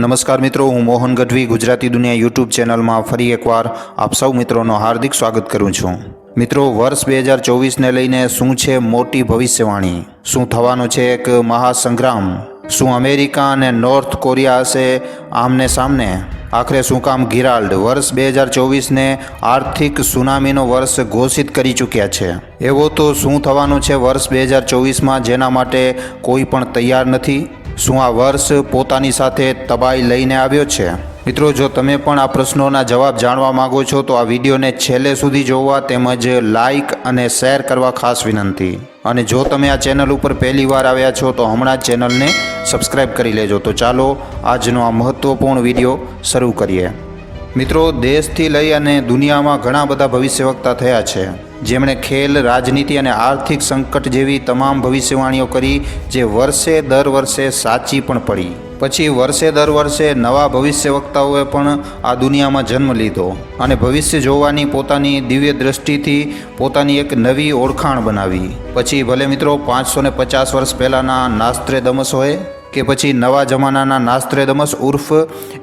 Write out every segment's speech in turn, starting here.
નમસ્કાર મિત્રો, હું મોહન ગઢવી, ગુજરાતી દુનિયા યુટ્યુબ ચેનલમાં ફરી એકવાર આપ સૌ મિત્રોનો હાર્દિક સ્વાગત કરું છું. મિત્રો, વર્ષ બે હજાર ચોવીસને લઈને શું છે મોટી ભવિષ્યવાણી? શું થવાનો છે એક મહાસંગ્રામ? શું અમેરિકા અને નોર્થ કોરિયા હશે આમને સામને? આખરે શું કામ ગિરાલ્ડ? વર્ષ બે હજાર ચોવીસને આર્થિક સુનામીનો વર્ષ ઘોષિત કરી ચૂક્યા છે. એવો તો શું થવાનું છે વર્ષ બે હજાર ચોવીસમાં જેના માટે કોઈ પણ તૈયાર નથી? શું આ વર્ષ પોતાની સાથે તબાહી લઈને આવ્યો છે? મિત્રો, જો તમે પણ આ પ્રશ્નોના જવાબ જાણવા માંગો છો, તો આ વિડીયોને છેલ્લે સુધી જોવા તેમજ લાઇક અને શેર કરવા ખાસ વિનંતી. અને જો તમે આ ચેનલ ઉપર પહેલી વાર આવ્યા છો, તો હમણાં ચેનલને સબસ્ક્રાઈબ કરી લેજો. તો ચાલો, આજનો આ મહત્ત્વપૂર્ણ વીડિયો શરૂ કરીએ. મિત્રો, દેશથી લઈ અને દુનિયામાં ઘણા બધા ભવિષ્યવક્તા થયા છે. જેમણે ખેલ, રાજનીતિ અને આર્થિક સંકટ જેવી તમામ ભવિષ્યવાણીઓ કરી, જે વર્ષે દર વર્ષે સાચી પણ પડી. પછી વર્ષે દર વર્ષે નવા ભવિષ્યવક્તાઓએ પણ આ દુનિયામાં જન્મ લીધો અને ભવિષ્ય જોવાની પોતાની દિવ્ય દ્રષ્ટિથી પોતાની એક નવી ઓળખાણ બનાવી. પછી ભલે મિત્રો પાંચસો ને પચાસ વર્ષ પહેલાંના નાસ્ત્રે દમસ હોય કે પછી નવા જમાનાના નાસ્ત્રેદમસ ઉર્ફ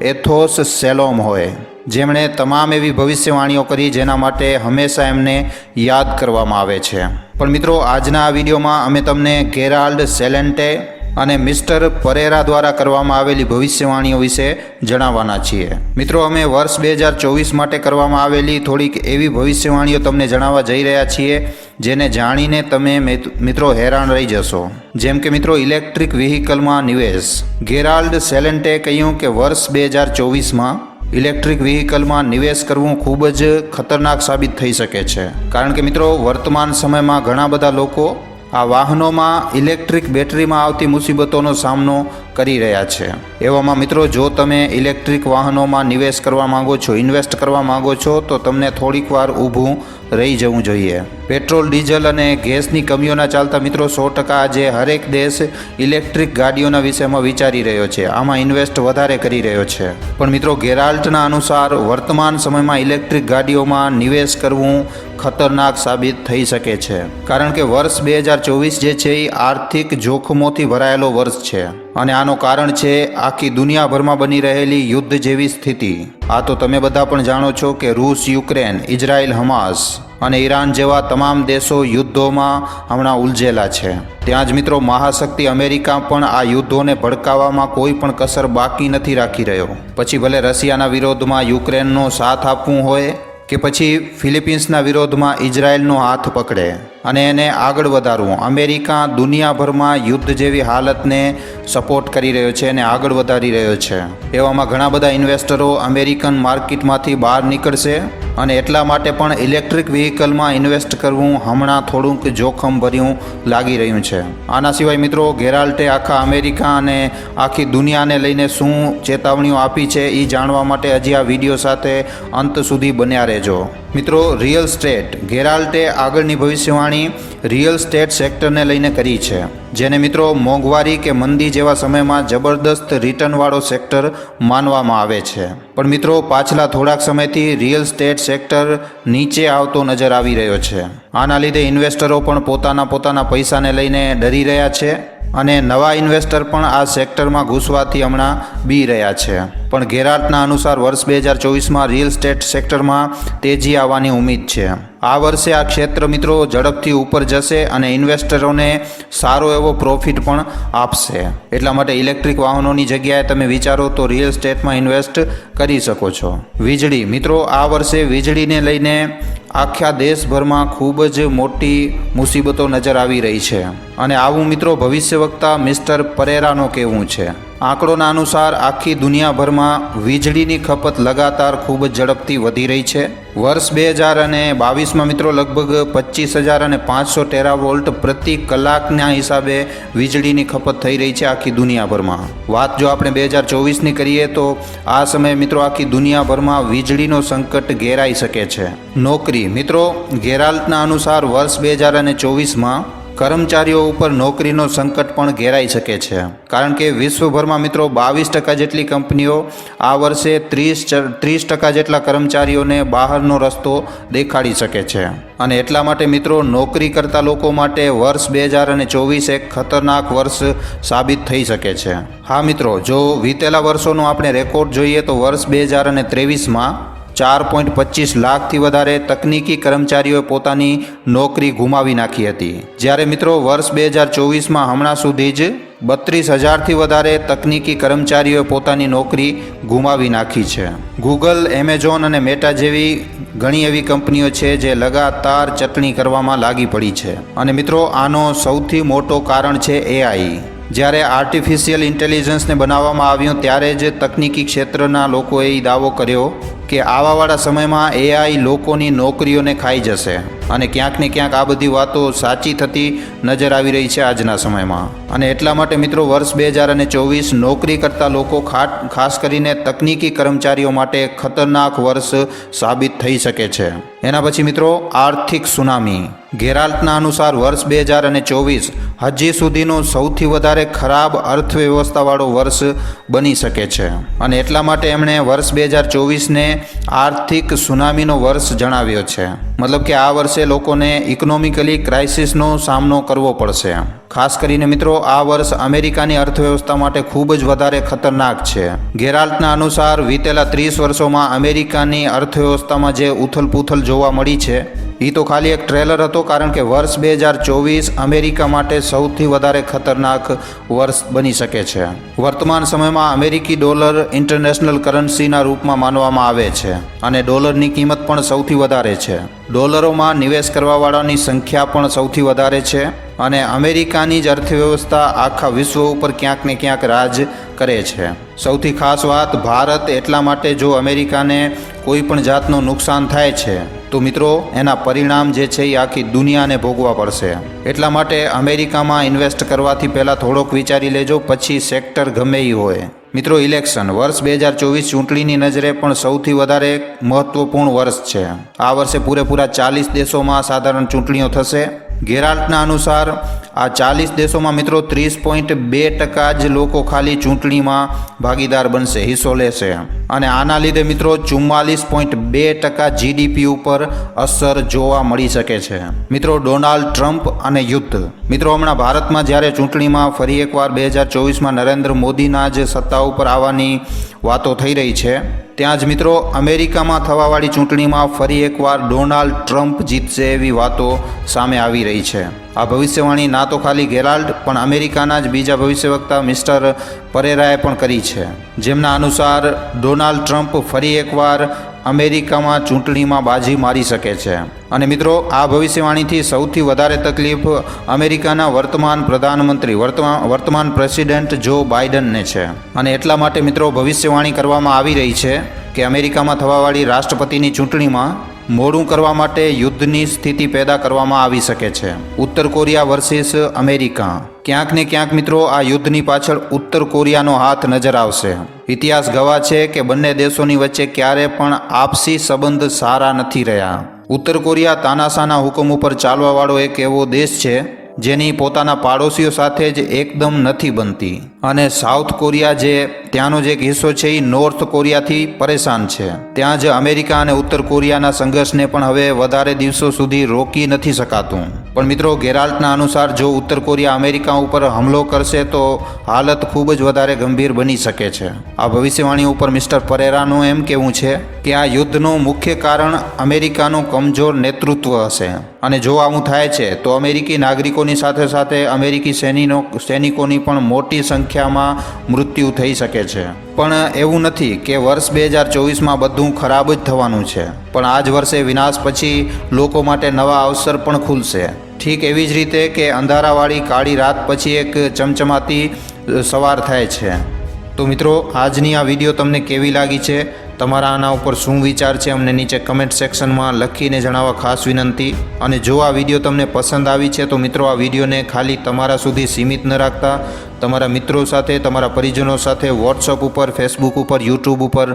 એથોસ સેલોમ હોય. જેમણે તમામ એવી ભવિષ્યવાણીઓ કરી જેના માટે હંમેશા એમને યાદ કરવામાં આવે છે. પણ મિત્રો, આજના વિડીયોમાં અમે તમને ગેરાલ્ડ સેલેન્ટે અને મિસ્ટર પરેરા દ્વારા કરવામાં આવેલી ભવિષ્યવાણીઓ વિશે જણાવવાના છીએ. મિત્રો, અમે વર્ષ બે હજાર ચોવીસ માટે કરવામાં આવેલી થોડીક એવી ભવિષ્યવાણીઓ તમને જણાવવા જઈ રહ્યા છીએ, જેને જાણીને તમે મિત્રો હેરાન રહી જશો. જેમ કે મિત્રો, ઇલેક્ટ્રિક વ્હીકલમાં નિવેશ. ગેરાલ્ડ સેલેન્ટે કહ્યું કે વર્ષ બે હજાર ચોવીસમાં ઇલેક્ટ્રિક વ્હીકલમાં નિવેશ કરવું ખૂબ જ ખતરનાક સાબિત થઈ શકે છે. કારણ કે મિત્રો, વર્તમાન સમયમાં ઘણા બધા લોકો આ વાહનોમાં ઇલેક્ટ્રિક બેટરીમાં આવતી મુસીબતોનો સામનો કરી રહ્યા છે. એવામાં મિત્રો, જો તમે ઇલેક્ટ્રિક વાહનોમાં નિવેશ કરવા માંગો છો, ઇન્વેસ્ટ કરવા માંગો છો, તો તમને થોડીક વાર ઊભું રહી જવું જોઈએ. પેટ્રોલ, ડીઝલ અને ગેસની કમીઓના ચાલતા મિત્રો સો ટકા આજે હરેક દેશ ઇલેક્ટ્રિક ગાડીઓના વિષયમાં વિચારી રહ્યો છે. આમાં ઇન્વેસ્ટ વધારે કરી રહ્યો છે. પણ મિત્રો, ગેરાલ્ટના અનુસાર વર્તમાન સમયમાં ઇલેક્ટ્રિક ગાડીઓમાં નિવેશ કરવું ખતરનાક સાબિત થઈ શકે છે. કારણ કે વર્ષ બે હજાર ચોવીસ જે છે એ આર્થિક જોખમોથી ભરાયેલો વર્ષ છે. અને આનું કારણ છે આખી દુનિયાભરમાં બની રહેલી યુદ્ધ જેવી સ્થિતિ. આ તો તમે બધા પણ જાણો છો કે રૂસ, યુક્રેન, ઇઝરાયલ, હમાસ અને ઈરાન જેવા તમામ દેશો યુદ્ધોમાં હમણાં ઉલઝેલા છે. ત્યાં જ મિત્રો, મહાશક્તિ અમેરિકા પણ આ યુદ્ધોને ભડકાવવામાં કોઈ પણ કસર બાકી નથી રાખી રહ્યો. પછી ભલે રશિયાના વિરોધમાં યુક્રેનનો સાથ આપવું હોય કે પછી ફિલિપિન્સના વિરોધમાં ઇઝરાયલનો હાથ પકડે અને એને આગળ વધારવું. અમેરિકા દુનિયાભરમાં યુદ્ધ જેવી હાલતને સપોર્ટ કરી રહ્યો છે અને આગળ વધારી રહ્યો છે. એવામાં ઘણા બધા ઇન્વેસ્ટરો અમેરિકન માર્કેટમાંથી બહાર નીકળશે. અને એટલા માટે પણ ઇલેક્ટ્રિક વ્હીકલમાં ઇન્વેસ્ટ કરવું હમણાં થોડુંક જોખમ ભર્યું લાગી રહ્યું છે. આના સિવાય મિત્રો, ગેરાલ્ટે આખા અમેરિકા અને આખી દુનિયાને લઈને શું ચેતવણીઓ આપી છે એ જાણવા માટે હજી આ વીડિયો સાથે અંત સુધી બન્યા રહેજો. મિત્રો રિયલ સ્ટેટ ગેરાલ્ટે આગળની ભવિષ્યવાણી રિયલ સ્ટેટ સેક્ટરને લઈને કરી છે. જેને મિત્રો, મોંઘવારી કે મંદી જેવા સમયમાં જબરદસ્ત રિટર્નવાળો સેક્ટર માનવામાં આવે છે. પણ મિત્રો, પાછલા થોડાક સમયથી રિયલ સ્ટેટ સેક્ટર નીચે આવતો નજર આવી રહ્યો છે. આના લીધે ઇન્વેસ્ટરો પણ પોતાના પોતાના પૈસાને લઈને ડરી રહ્યા છે. અને નવા ઇન્વેસ્ટર પણ આ સેક્ટરમાં ઘૂસવાથી હમણાં બી રહ્યા છે. પણ ગેરાટના અનુસાર વર્ષ બે હજાર ચોવીસમાં રિયલ સ્ટેટ સેક્ટરમાં તેજી આવવાની ઉમ્મીદ છે. આ વર્ષે આ ક્ષેત્ર મિત્રો ઝડપથી ઉપર જશે અને ઇન્વેસ્ટરોને સારો એવો પ્રોફિટ પણ આપશે. એટલા માટે ઇલેક્ટ્રિક વાહનોની જગ્યાએ તમે વિચારો તો રિયલ સ્ટેટમાં ઇન્વેસ્ટ કરી શકો છો. વીજળી મિત્રો, આ વર્ષે વીજળીને લઈને આખા દેશભરમાં ખૂબ જ મોટી મુસીબતો નજર આવી રહી છે. અને આવું મિત્રો ભવિષ્યવક્તા મિસ્ટર પરેરાનો કહેવું છે. આંકડોના અનુસાર આખી દુનિયાભરમાં વીજળીની ખપત લગાતાર ખૂબ ઝડપથી વધી રહી છે. વર્ષ બે હજાર અને બાવીસમાં મિત્રો લગભગ પચીસ હજાર અને પાંચસો ટેરાવોલ્ટ પ્રતિ કલાકના હિસાબે વીજળીની ખપત થઈ રહી છે આખી દુનિયાભરમાં. વાત જો આપણે બે હજાર ચોવીસની કરીએ તો આ સમયે મિત્રો આખી દુનિયાભરમાં વીજળીનો સંકટ ઘેરાઈ શકે છે. નોકરી મિત્રો ગેરાલ્ટના અનુસાર વર્ષ બે હજાર અને ચોવીસમાં કર્મચારીઓ ઉપર નોકરીનો સંકટ પણ ઘેરાઈ શકે છે. કારણ કે વિશ્વભરમાં મિત્રો બાવીસ ટકા જેટલી કંપનીઓ આ વર્ષે ત્રીસ ત્રીસ ટકા જેટલા કર્મચારીઓને બહારનો રસ્તો દેખાડી શકે છે. અને એટલા માટે મિત્રો નોકરી કરતા લોકો માટે વર્ષ બે હજાર અને ચોવીસ એક ખતરનાક વર્ષ સાબિત થઈ શકે છે. હા મિત્રો, જો વીતેલા વર્ષોનો આપણે રેકોર્ડ જોઈએ તો વર્ષ બે હજાર અને ત્રેવીસમાં ચાર પોઈન્ટ પચીસ લાખથી વધારે તકનીકી કર્મચારીઓએ પોતાની નોકરી ગુમાવી નાખી હતી. જ્યારે મિત્રો વર્ષ બે હજાર ચોવીસમાં હમણાં સુધી જ બત્રીસ હજારથી વધારે તકનીકી કર્મચારીઓએ પોતાની નોકરી ગુમાવી નાખી છે. ગૂગલ એમેઝોન અને મેટા જેવી ઘણી એવી કંપનીઓ છે જે લગાતાર ચટણી કરવામાં લાગી પડી છે. અને મિત્રો, આનો સૌથી મોટો કારણ છે એઆઈ જ્યારે આર્ટિફિશિયલ ઇન્ટેલિજન્સને બનાવવામાં આવ્યું ત્યારે જ તકનીકી ક્ષેત્રના લોકોએ દાવો કર્યો કે આવાવાળા સમયમાં એઆઈ લોકોની નોકરીઓને ખાઈ જશે અને ક્યાંક ને ક્યાંક આ બધી વાતો સાચી થતી નજર આવી રહી છે આજના સમયમાં. અને એટલા માટે મિત્રો વર્ષ બે હજાર અને ચોવીસ નોકરી કરતા લોકો ખાટ, ખાસ કરીને તકનીકી કર્મચારીઓ માટે ખતરનાક વર્ષ સાબિત થઈ શકે છે. એના પછી મિત્રો આર્થિક સુનામી. ગેરાલ્ટના અનુસાર વર્ષ બે હજાર અને ચોવીસ હજી સુધીનો સૌથી વધારે ખરાબ અર્થવ્યવસ્થાવાળો વર્ષ બની શકે છે. અને એટલા માટે એમણે વર્ષ બે હજાર ચોવીસને આર્થિક સુનામીનો વર્ષ જણાવ્યો છે. મતલબ કે આ વર્ષે લોકોને ઇકોનોમિકલી ક્રાઇસિસનો સામનો કરવો પડશે. ખાસ કરીને મિત્રો, આ વર્ષ અમેરિકાની અર્થવ્યવસ્થા માટે ખૂબ જ વધારે ખતરનાક છે. ગેરાલ્ટના અનુસાર વીતેલા ત્રીસ વર્ષોમાં અમેરિકાની અર્થવ્યવસ્થામાં જે ઉથલપુથલ જોવા મળી છે એ તો ખાલી એક ટ્રેલર હતો, કારણ કે વર્ષ બે હજાર ચોવીસ અમેરિકા માટે સૌથી વધારે ખતરનાક વર્ષ બની શકે છે. વર્તમાન સમયમાં અમેરિકી ડોલર ઇન્ટરનેશનલ કરન્સીના રૂપમાં માનવામાં આવે છે અને ડોલરની કિંમત પણ સૌથી વધારે છે. ડોલરોમાં નિવેશ કરવાવાળાની સંખ્યા પણ સૌથી વધારે છે અને અમેરિકાની જ અર્થવ્યવસ્થા આખા વિશ્વ ઉપર ક્યાંક ને ક્યાંક રાજ કરે છે. સૌથી ખાસ વાત ભારત એટલા માટે જો અમેરિકાને કોઈ પણ જાતનું નુકસાન થાય છે. તો મિત્રો, એના પરિણામ જે છે એ આખી દુનિયાને ભોગવા પડશે. એટલા માટે અમેરિકામાં ઇન્વેસ્ટ કરવાથી પહેલાં થોડોક વિચારી લેજો, પછી સેક્ટર ગમે એ હોય. મિત્રો, ઇલેક્શન. વર્ષ બે હજાર ચોવીસ ચૂંટણીની નજરે પણ સૌથી વધારે મહત્વપૂર્ણ વર્ષ છે. આ વર્ષે પૂરેપૂરા ચાલીસ દેશોમાં સાધારણ ચૂંટણીઓ થશે. ગેરાલ્ટના અનુસાર આ ચાલીસ દેશોમાં મિત્રો ત્રીસ પોઈન્ટ બે ટકા જ લોકો ખાલી ચૂંટણીમાં ભાગીદાર બનશે, હિસ્સો લેશે. અને આના લીધે મિત્રો ચુમ્માલીસ પોઈન્ટ બે ટકા જીડીપી ઉપર અસર જોવા મળી શકે છે. મિત્રો ડોનાલ્ડ ટ્રમ્પ અને યુદ્ધ. મિત્રો હમણાં ભારતમાં જ્યારે ચૂંટણીમાં ફરી એકવાર બે હજાર ચોવીસમાં નરેન્દ્ર મોદીના જ સત્તા ઉપર આવવાની વાતો થઈ રહી છે. ત્યાં જ મિત્રો અમેરિકામાં થવાવાળી ચૂંટણીમાં ફરી એકવાર ડોનાલ્ડ ટ્રમ્પ જીતશે એવી વાતો સામે આવી રહી છે. આ ભવિષ્યવાણી ના તો ખાલી ગેરાલ્ડ, પણ અમેરિકાના જ બીજા ભવિષ્યવક્તા મિસ્ટર પરેરાએ પણ કરી છે. જેમના અનુસાર ડોનાલ્ડ ટ્રમ્પ ફરી એકવાર અમેરિકામાં ચૂંટણીમાં બાજી મારી શકે છે. અને મિત્રો, આ ભવિષ્યવાણીથી સૌથી વધારે તકલીફ અમેરિકાના વર્તમાન પ્રધાનમંત્રી વર્તમાન વર્તમાન પ્રેસિડેન્ટ જો બાઇડનને છે. અને એટલા માટે મિત્રો, ભવિષ્યવાણી કરવામાં આવી રહી છે કે અમેરિકામાં થવાવાળી રાષ્ટ્રપતિની ચૂંટણીમાં મોડું કરવા માટે યુદ્ધની સ્થિતિ પેદા કરવામાં આવી શકે છે. ઉત્તર કોરિયા વર્સિસ અમેરિકા. ક્યાંક ને ક્યાંક મિત્રો આ યુદ્ધની પાછળ ઉત્તર કોરિયાનો હાથ નજર આવશે. ઇતિહાસ ગવાહ છે કે બંને દેશોની વચ્ચે ક્યારે પણ આપસી સંબંધ સારા નથી રહ્યા. ઉત્તર કોરિયા તાનાશાના હુકમ ઉપર ચાલવાવાળો એક એવો દેશ છે, જેની પોતાના પાડોશીઓ સાથે જ એકદમ નથી બનતી. અને સાઉથ કોરિયા જે ત્યાંનો જે એક હિસ્સો છે એ નોર્થ કોરિયાથી પરેશાન છે. ત્યાં જ અમેરિકા અને ઉત્તર કોરિયાના સંઘર્ષને પણ હવે વધારે દિવસો સુધી રોકી નથી શકાતું. પણ મિત્રો, ગેરાલ્ટના અનુસાર જો ઉત્તર કોરિયા અમેરિકા ઉપર હમલો કરશે, તો હાલત ખૂબ જ વધારે ગંભીર બની શકે છે. આ ભવિષ્યવાણી ઉપર મિસ્ટર પરેરાનું એમ કહેવું છે કે આ યુદ્ધનું મુખ્ય કારણ અમેરિકાનું કમજોર નેતૃત્વ હશે. અને જો આવું થાય છે, તો અમેરિકી નાગરિકોની સાથે સાથે અમેરિકી સૈનિકો સૈનિકોની પણ મોટી સંખ્યામાં મૃત્યુ થઈ શકે છે. પણ એવું નથી કે વર્ષ બે હજાર ચોવીસમાં બધું ખરાબ જ થવાનું છે. પણ આ જ વર્ષે વિનાશ પછી લોકો માટે નવા અવસર પણ ખુલશે. ઠીક એવી જ રીતે કે અંધારાવાળી કાળી રાત પછી એક ચમચમાતી સવાર થાય છે. તો મિત્રો, આજની આ વીડિયો તમને કેવી લાગી છે? તમારા આના ઉપર શું વિચાર છે અમને નીચે કમેન્ટ સેક્શનમાં લખીને જણાવવા ખાસ વિનંતી. અને જો આ વીડિયો તમને પસંદ આવી છે, તો મિત્રો આ વિડીયોને ખાલી તમારા સુધી સીમિત ન રાખતા. તમારા મિત્રો સાથે, તમારા પરિજનો સાથે વોટ્સઅપ ઉપર ફેસબુક ઉપર યુટ્યુબ ઉપર,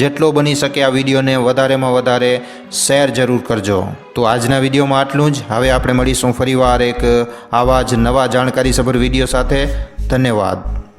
જેટલો બની શકે આ વિડીયોને વધારેમાં વધારે શેર જરૂર કરજો. તો આજના વિડીયોમાં આટલું જ. હવે આપણે મળીશું ફરીવાર એક આવા જ નવા જાણકારીસભર વીડિયો સાથે. ધન્યવાદ.